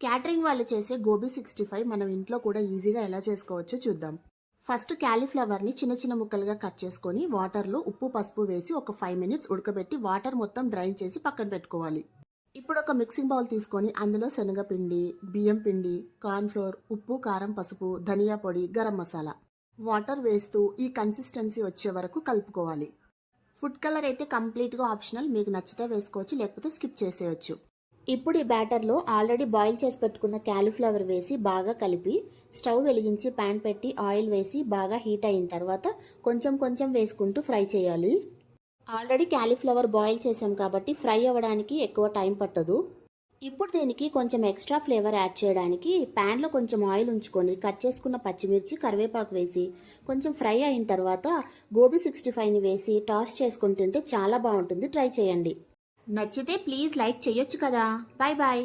Catering వాళ్ళు చేసే gobi sixty five మనం ఇంట్లో కూడా ఈజీగా ఎలా చేసుకోవచ్చో చూద్దాం. ఫస్ట్ క్యాలీఫ్లవర్ని చిన్న చిన్న ముక్కలుగా కట్ చేసుకొని వాటర్లో ఉప్పు పసుపు వేసి ఒక ఫైవ్ మినిట్స్ ఉడకబెట్టి వాటర్ మొత్తం డ్రైన్ చేసి పక్కన పెట్టుకోవాలి. ఇప్పుడు ఒక మిక్సింగ్ బౌల్ తీసుకొని అందులో శనగపిండి బియ్యం పిండి కార్న్ఫ్లోర్ ఉప్పు కారం పసుపు ధనియా పొడి గరం మసాలా. వాటర్ వేస్తూ ఈ కన్సిస్టెన్సీ వచ్చే వరకు కలుపుకోవాలి. ఫుడ్ కలర్ అయితే కంప్లీట్గా ఆప్షనల్ మీకు నచ్చితే వేసుకోవచ్చు లేకపోతే స్కిప్ చేసేయచ్చు. ఇప్పుడు ఈ బ్యాటర్లో ఆల్రెడీ బాయిల్ చేసి పెట్టుకున్న క్యాలీఫ్లవర్ వేసి బాగా కలిపి స్టవ్ వెలిగించి ప్యాన్ పెట్టి ఆయిల్ వేసి బాగా హీట్ అయిన తర్వాత కొంచెం కొంచెం వేసుకుంటూ ఫ్రై చేయాలి. ఆల్రెడీ క్యాలీఫ్లవర్ బాయిల్ చేసాం కాబట్టి ఫ్రై అవ్వడానికి ఎక్కువ టైం పట్టదు. ఇప్పుడు దీనికి కొంచెం ఎక్స్ట్రా ఫ్లేవర్ యాడ్ చేయడానికి ప్యాన్లో కొంచెం ఆయిల్ ఉంచుకొని కట్ చేసుకున్న పచ్చిమిర్చి కరివేపాకు వేసి కొంచెం ఫ్రై అయిన తర్వాత గోబీ సిక్స్టీ ఫైవ్ని వేసి టాస్ చేసుకుని తింటే చాలా బాగుంటుంది. ట్రై చేయండి. నచ్చితే ప్లీజ్ లైక్ చేయొచ్చు కదా. Bye bye.